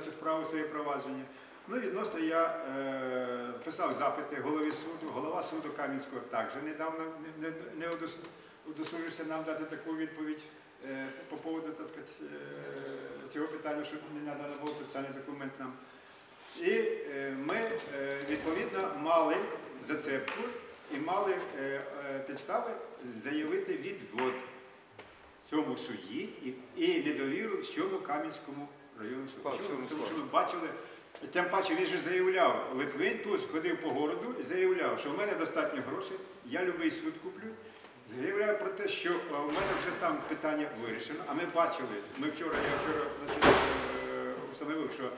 цю справу своє провадження. Ну, відносно я е, писав запити голові суду. Голова суду Кам'янського також недавно не, не, удосужився нам дати таку відповідь е, по поводу так сказати, е, цього питання, що не надано було процесуальний документ нам. І е, ми е, відповідно мали зацепку і мали е, е, підстави заявити відвод цьому судді і, і недовіру всьому Кам'янському Чому? Симон Тому що ми бачили, тим паче він же заявляв, Литвин тут ходив по городу і заявляв, що в мене достатньо грошей, я любий суд куплю. Заявляв про те, що е, у мене вже там питання вирішено, а ми бачили, ми вчора, я вчора значить, е, встановив, що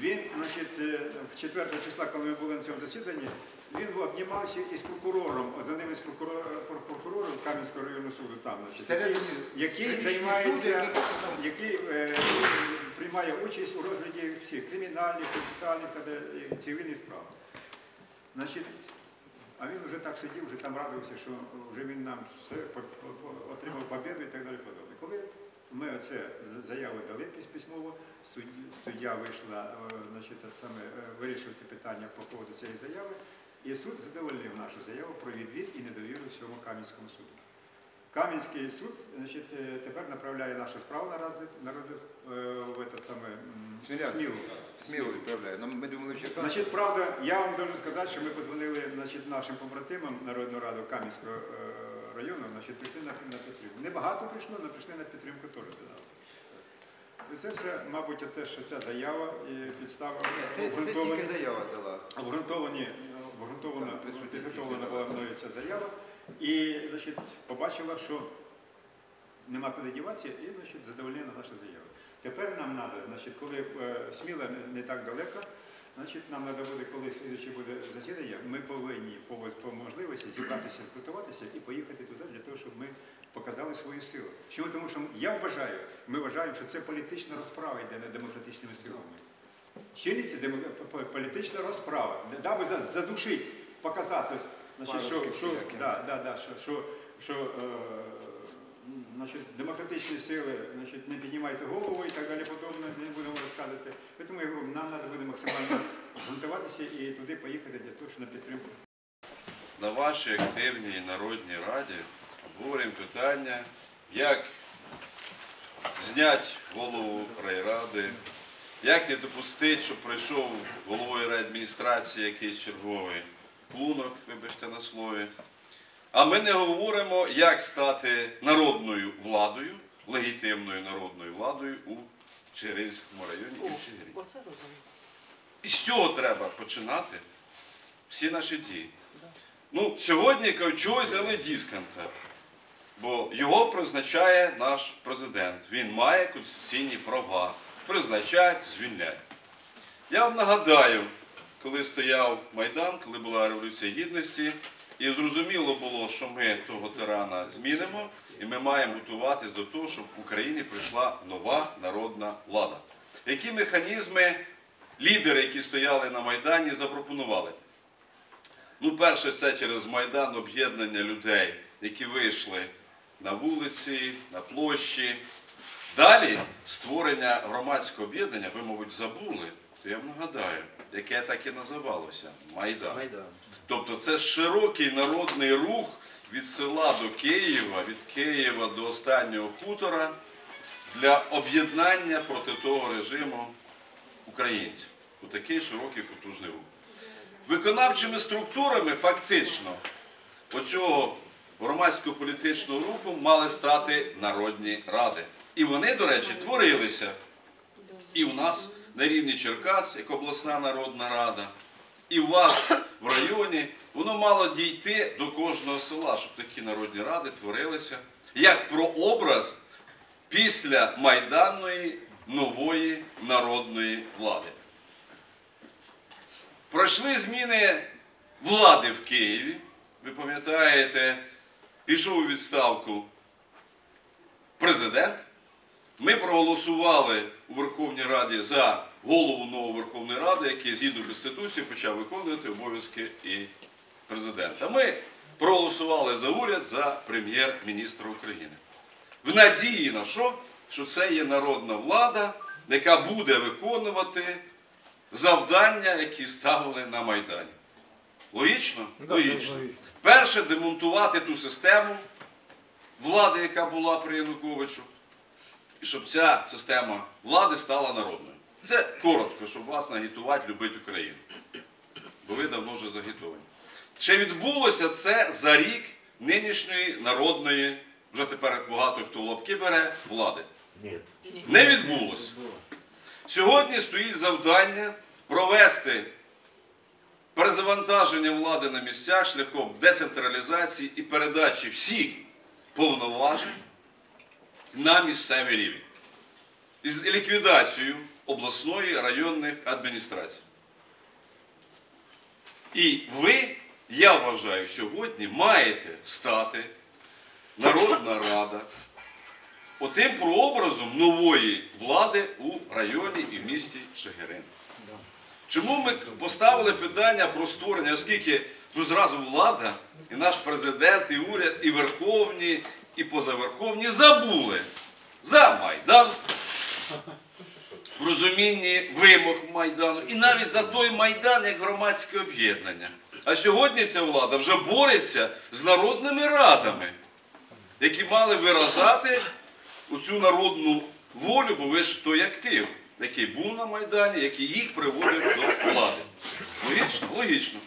він, значить, е, 4 числа, коли ми були на цьому засіданні, він обнімався із прокурором, за ним із прокурором, прокурором Кам'янського районного суду там, значить, який, займається, який е, приймає участь у розгляді всіх кримінальних, процесуальних та цивільних справ. Значить, а він вже так сидів, вже там радився, що вже він нам все отримав побіду і так далі подобне. Коли ми оце заяву дали пис- письмово, суддя вийшла, е, значить, саме, е, вирішувати питання по поводу цієї заяви, і суд задовольнив нашу заяву про відвід і недовіру всьому Кам'янському суду. Кам'янський суд значить, е, тепер направляє нашу справу на розгляд народу е, в це саме. Смілу. Сміло відправляє. Нам ми думали, що Значить, правда, я вам должен сказати, що ми позвонили значить, нашим побратимам Народну раду Кам'янського е, району, значить, прийшли на, на підтримку. Небагато прийшло, але прийшли на підтримку теж до нас. І це все, мабуть, те, що ця заява і підстава це, це тільки заява дала. обґрунтовані, присутні підготовлена була мною ця заява. І значить, побачила, що нема куди діватися, і значить, задовольнена наша заява. Тепер нам треба, значить, коли е, сміла не, так далеко, значить, нам треба буде, коли слідче буде засідання, ми повинні по, можливості зібратися, зготуватися і поїхати туди для того, щоб ми показали свою силу. Чому? Тому що я вважаю, ми вважаємо, що це політична розправа йде над демократичними силами. Чиниться політична розправа, даби за- задушити, показати, значить, що, що, да, да, да, що, що, що е, значить, демократичні сили значить, не піднімайте голову і так далі подобне, не будемо розказувати. Тому я говорю, нам треба буде максимально згуртуватися і туди поїхати для того, щоб на підтримку. на вашій активній народній раді обговорюємо питання, як зняти голову райради, як не допустити, щоб прийшов головою райадміністрації якийсь черговий клунок, вибачте на слові. А ми не говоримо, як стати народною владою, легітимною народною владою у Чигиринському районі і в Чигирині. І з цього треба починати всі наші дії. Ну, сьогодні чогось зняли дисканта, бо його призначає наш президент. Він має конституційні права. Призначають, звільняють. Я вам нагадаю, коли стояв Майдан, коли була Революція Гідності, і зрозуміло було, що ми того тирана змінимо, і ми маємо готуватись до того, щоб в Україні прийшла нова народна влада. Які механізми лідери, які стояли на Майдані, запропонували? Ну, перше, це через Майдан об'єднання людей, які вийшли на вулиці, на площі. Далі створення громадського об'єднання, ви, мабуть, забули, то я вам нагадаю, яке так і називалося Майдан. Майдан. Тобто це широкий народний рух від села до Києва, від Києва до останнього хутора для об'єднання проти того режиму українців. Отакий широкий потужний рух. Виконавчими структурами фактично оцього громадського політичного руху мали стати народні ради. І вони, до речі, творилися. І у нас на рівні Черкас, як обласна народна рада, і у вас в районі воно мало дійти до кожного села, щоб такі народні ради творилися як прообраз після майданної нової народної влади. Пройшли зміни влади в Києві. Ви пам'ятаєте, пішов у відставку президент. Ми проголосували у Верховній Раді за голову нової Верховної Ради, який згідно Конституції почав виконувати обов'язки і президента. Ми проголосували за уряд за прем'єр-міністра України. В надії на що? Що це є народна влада, яка буде виконувати завдання, які ставили на Майдані. Логічно? Логічно. Перше, демонтувати ту систему влади, яка була при Януковичу, і щоб ця система влади стала народною. Це коротко, щоб вас нагітувати, любити Україну. Бо ви давно вже загітовані. Чи відбулося це за рік нинішньої народної, вже тепер багато хто лапки бере, влади? Нет. Не відбулося. Сьогодні стоїть завдання провести перезавантаження влади на місцях шляхом децентралізації і передачі всіх повноважень на місцевий рівень. Із ліквідацією обласної районних адміністрацій. І ви, я вважаю, сьогодні маєте стати Народна Рада отим прообразом нової влади у районі і в місті Шегирин. Чому ми поставили питання про створення, оскільки ну, зразу влада, і наш президент, і уряд, і верховні, і позаверховні забули за Майдан, в розумінні вимог Майдану, і навіть за той Майдан як громадське об'єднання. А сьогодні ця влада вже бореться з народними радами, які мали виражати оцю народну волю, бо ви ж той актив, який був на Майдані, який їх приводив до влади. Логічно? Логічно.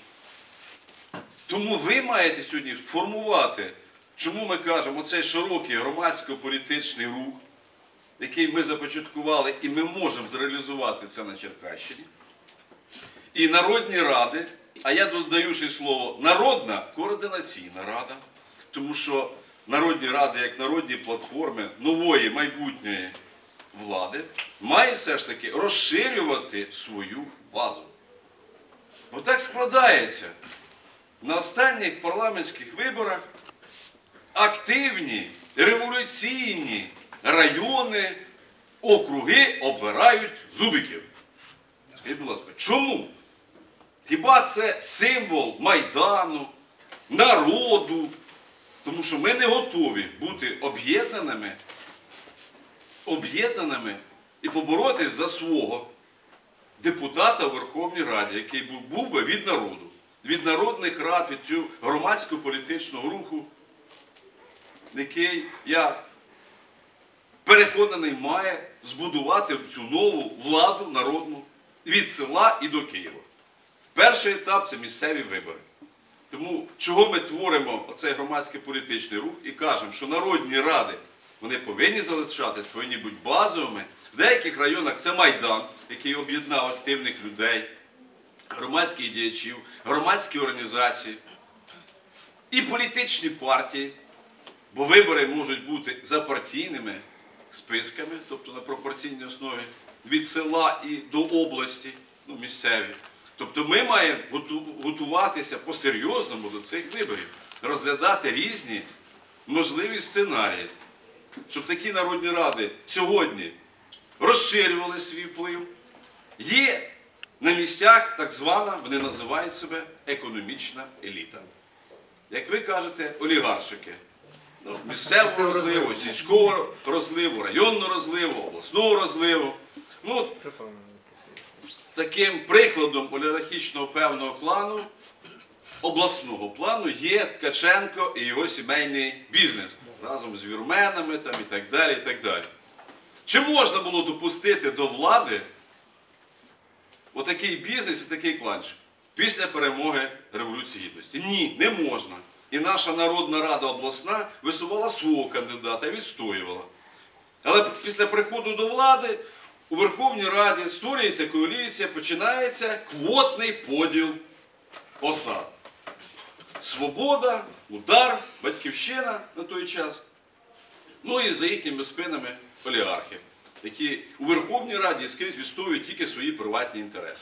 Тому ви маєте сьогодні формувати, чому ми кажемо, оцей широкий громадсько-політичний рух, який ми започаткували, і ми можемо зреалізувати це на Черкащині. І народні ради, а я додаю ще слово Народна координаційна рада, тому що народні ради, як народні платформи нової майбутньої влади, має все ж таки розширювати свою базу. Бо так складається. На останніх парламентських виборах активні революційні райони, округи обирають зубиків. Скажіть, будь ласка, чому? Хіба це символ Майдану, народу? Тому що ми не готові бути об'єднаними, об'єднаними і поборотись за свого депутата у Верховній Раді, який був, би від народу, від народних рад, від цього громадського політичного руху, який я переконаний має збудувати цю нову владу народну від села і до Києва. Перший етап це місцеві вибори. Тому чого ми творимо оцей громадський політичний рух і кажемо, що народні ради вони повинні залишатись, повинні бути базовими. В деяких районах це Майдан, який об'єднав активних людей, громадських діячів, громадські організації і політичні партії, бо вибори можуть бути за партійними списками, тобто на пропорційній основі, від села і до області, ну, місцеві. Тобто ми маємо готуватися по-серйозному до цих виборів, розглядати різні можливі сценарії, щоб такі народні ради сьогодні розширювали свій вплив. Є на місцях так звана, вони називають себе економічна еліта. Як ви кажете, олігаршики. Ну, місцевого розливу, сільського розливу, районного розливу, обласного розливу. Ну, таким прикладом олігархічного певного клану, обласного плану, є Ткаченко і його сімейний бізнес разом з вірменами там, і так далі. і так далі. Чи можна було допустити до влади отакий бізнес і такий кланчик після перемоги Революції Гідності? Ні, не можна. І наша Народна Рада обласна висувала свого кандидата, і відстоювала. Але після приходу до влади у Верховній Раді створюється коаліція, починається квотний поділ посад. Свобода, удар, батьківщина на той час. Ну і за їхніми спинами олігархи, які у Верховній Раді скрізь відстоюють тільки свої приватні інтереси.